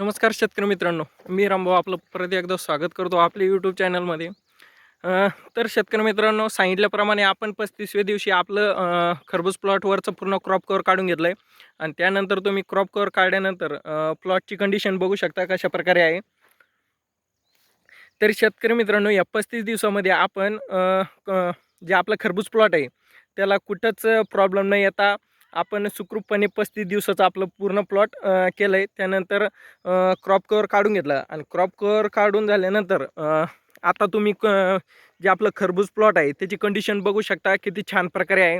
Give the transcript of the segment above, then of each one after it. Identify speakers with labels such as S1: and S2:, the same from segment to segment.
S1: नमस्कार शेतकरी मित्रांनो मी रामभाऊ आपलं परत एकदा स्वागत करतो आपल्या यूट्यूब चॅनलमध्ये तर शेतकरी मित्रांनो सांगितल्याप्रमाणे आपण पस्तीसव्या दिवशी आपलं खरबूज प्लॉटवरचं पूर्ण क्रॉप कवर काढून घेतलं आहे आणि त्यानंतर तुम्ही क्रॉप कवर काढल्यानंतर प्लॉटची कंडिशन बघू शकता कशा प्रकारे आहे. तर शेतकरी मित्रांनो या पस्तीस दिवसामध्ये आपण जे आपलं खरबूज प्लॉट आहे त्याला कुठंच प्रॉब्लेम न येता आपण सुखरूपपणे पस्तीस दिवसाचं आपलं पूर्ण प्लॉट केलं आहे त्यानंतर क्रॉप कवर काढून घेतलं. आणि क्रॉप कवर काढून झाल्यानंतर आता तुम्ही क जे आपलं खरबूज प्लॉट आहे त्याची कंडिशन बघू शकता. किती छान प्रकारे आहे.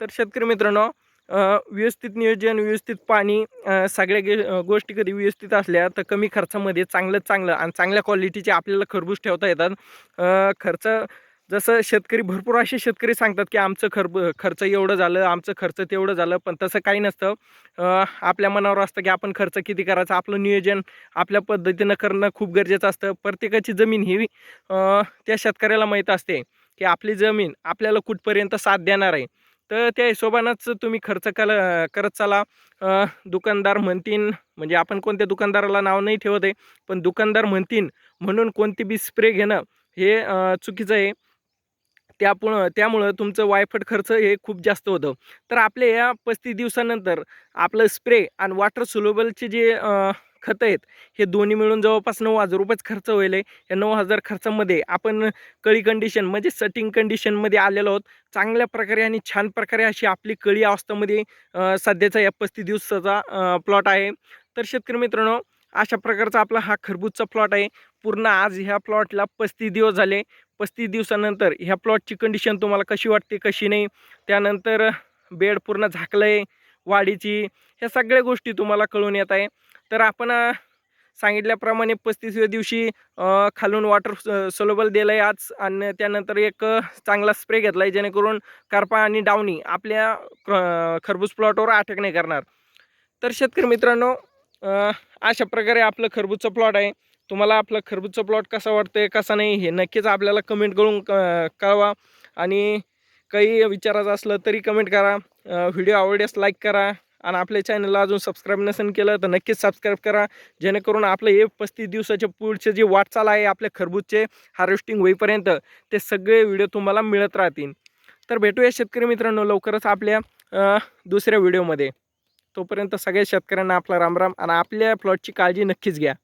S1: तर शेतकरी मित्रांनो व्यवस्थित नियोजन व्यवस्थित पाणी सगळ्या गे गोष्टी कधी व्यवस्थित असल्या तर कमी खर्चामध्ये चांगलं चांगलं आणि चांगल्या क्वालिटीचे आपल्याला खरबूज ठेवता येतात. खर्च जसं शेतकरी भरपूर असे शेतकरी सांगतात की आमचं खरब खर्च एवढं झालं आमचं खर्च तेवढं झालं पण तसं काही नसतं. आपल्या मनावर असतं की आपण खर्च किती करायचा आपलं नियोजन आपल्या पद्धतीनं करणं खूप गरजेचं असतं. प्रत्येकाची जमीन ही त्या शेतकऱ्याला माहीत असते की आपली जमीन आपल्याला कुठपर्यंत साथ देणार आहे. तर त्या हिशोबानंच तुम्ही खर्च कल करत चाला. दुकानदार म्हणतीन म्हणजे आपण कोणत्या दुकानदाराला नाव नाही ठेवत आहे पण दुकानदार म्हणतीन म्हणून कोणती बी स्प्रे घेणं हे चुकीचं आहे. त्यापुळं त्यामुळं तुमचं वायफट खर्च हे खूप जास्त होतं. तर आपल्या या पस्तीस दिवसानंतर आपलं स्प्रे आणि वॉटर सुलेबलचे जे खतं आहेत हे दोन्ही मिळून जवळपास नऊ हजार रुपयेच खर्च होईल आहे. या नऊ हजार खर्चामध्ये आपण कळी कंडिशन म्हणजे सटिंग कंडिशनमध्ये आलेलो आहोत. चांगल्या प्रकारे आणि छान प्रकारे अशी आपली कळी अवस्थेमध्ये सध्याचा या पस्तीस दिवसाचा प्लॉट आहे. तर शेतकरी मित्रांनो अशा प्रकारचा आपला हा खरबूजचा प्लॉट आहे. पूर्ण आज ह्या प्लॉटला पस्तीस दिवस झाले. पस्तीस दिवसानंतर ह्या प्लॉटची कंडिशन तुम्हाला कशी वाटते कशी नाही? त्यानंतर बेड पूर्ण झाकलं आहे वाढीची ह्या सगळ्या गोष्टी तुम्हाला कळून येत आहे. तर आपण सांगितल्याप्रमाणे पस्तीसव्या दिवशी खालून वॉटर सोलोबल दिलं आहे आज. आणि त्यानंतर एक चांगला स्प्रे घेतला आहे जेणेकरून करपा आणि डावणी आपल्या क- खरबूज प्लॉटवर अटॅक नाही करणार. तर शेतकरी मित्रांनो अशा प्रकारे आपलं खरबूजचं प्लॉट आहे. तुम्हाला आपलं खरबूजचं प्लॉट कसा आहे कसा नाही हे नक्कीच आपल्याला कमेंट करून क- कळवा. आणि काही विचारायचं असलं तरी कमेंट करा. व्हिडिओ आवडल्यास लाईक करा. आणि आपल्या चॅनलला अजून सबस्क्राईब नसेल केलं तर नक्कीच सबस्क्राईब करा. जेणेकरून आपलं हे पस्तीस दिवसाच्या पुढचे जे वाटचाल आहे आपल्या खरबूजचे हार्वेस्टिंग होईपर्यंत ते सगळे व्हिडिओ तुम्हाला मिळत राहतील. तर भेटूया शेतकरी मित्रांनो लवकरच आपल्या दुसऱ्या व्हिडिओमध्ये तोपर्यंत सगळ्या शेतकऱ्यांना आपला रामराम आणि आपल्या प्लॉटची काळजी नक्कीच घ्या.